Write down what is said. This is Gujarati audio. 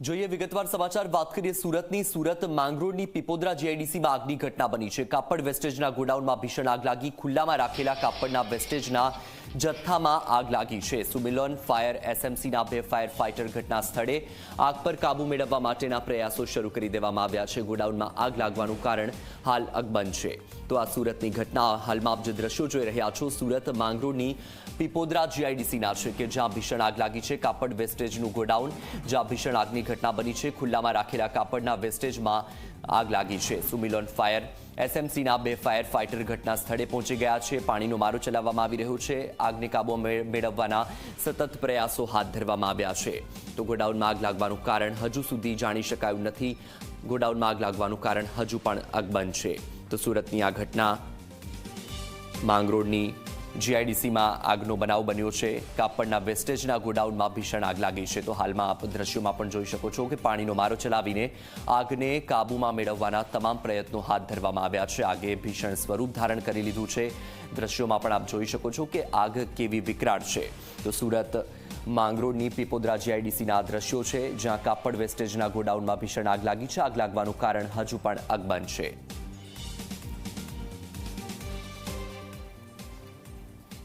જોઈએ, વિગતવાર સમાચાર વાત કરીએ સુરતની. સુરત માંગરોળની પીપોદરા જીઆઈડીસીમાં આગની ઘટના બની છે. કાપડ વેસ્ટેજના ગોડાઉનમાં ભીષણ આગ લાગી. ખુલ્લામાં રાખેલા કાપડના વેસ્ટેજના જથ્થામાં આગ લાગી છે. સુમિલોન ફાયર એસએમસીના બે ફાયર ફાઇટર ઘટના સ્થળે આગ પર કાબુ મેળવવા માટેના પ્રયાસો શરૂ કરી દેવામાં આવ્યા છે. ગોડાઉનમાં આગ લાગવાનું કારણ હાલ અકબંધ છે. તો આ સુરતની ઘટના. હાલમાં આપ જે દ્રશ્યો જોઈ રહ્યા છો, સુરત માંગરોળની પીપોદરા જીઆઈડીસીના છે કે જ્યાં ભીષણ આગ લાગી છે, કાપડ વેસ્ટેજનું ગોડાઉન. જ્યાં ભીષણ આગની ઘટના બની છે, ખુલ્લામાં રાખેલા કાપડના વેસ્ટેજમાં આગ લાગી છે. સુમિલોન ફાયર. એસએમસીના બે ફાયર ફાઇટર ઘટના સ્થળે પહોંચી ગયા છે. પાણીનો મારો ચલાવવામાં આવી રહ્યો છે. આગને કાબુ મેળવવાના સતત પ્રયાસો હાથ ધરવામાં આવ્યા છે. તો ગોડાઉનમાં આગ લાગવાનું કારણ હજુ સુધી જાણી શકાયું નથી. ગોડાઉનમાં આગ લાગવાનું કારણ હજુ પણ અકબંધ છે. તો સુરતની આ ઘટના. માંગરોળની જીઆઈડીસીમાં આગનો બનાવ બન્યો છે. કાપડના વેસ્ટેજના ગોડાઉનમાં ભીષણ આગ લાગી છે. તો હાલમાં આપ દ્રશ્યોમાં પણ જોઈ શકો છો કે પાણીનો મારો ચલાવીને આગને કાબૂમાં મેળવવાના તમામ પ્રયત્નો હાથ ધરવામાં આવ્યા છે. આગે ભીષણ સ્વરૂપ ધારણ કરી લીધું છે. દ્રશ્યોમાં પણ આપ જોઈ શકો છો કે આગ કેવી વિકરાળ છે. તો સુરત માંગરોળની પીપોદરા જીઆઈડીસીના દ્રશ્યો છે, જ્યાં કાપડ વેસ્ટેજના ગોડાઉનમાં ભીષણ આગ લાગી છે. આગ લાગવાનું કારણ હજુ પણ અકબંધ છે.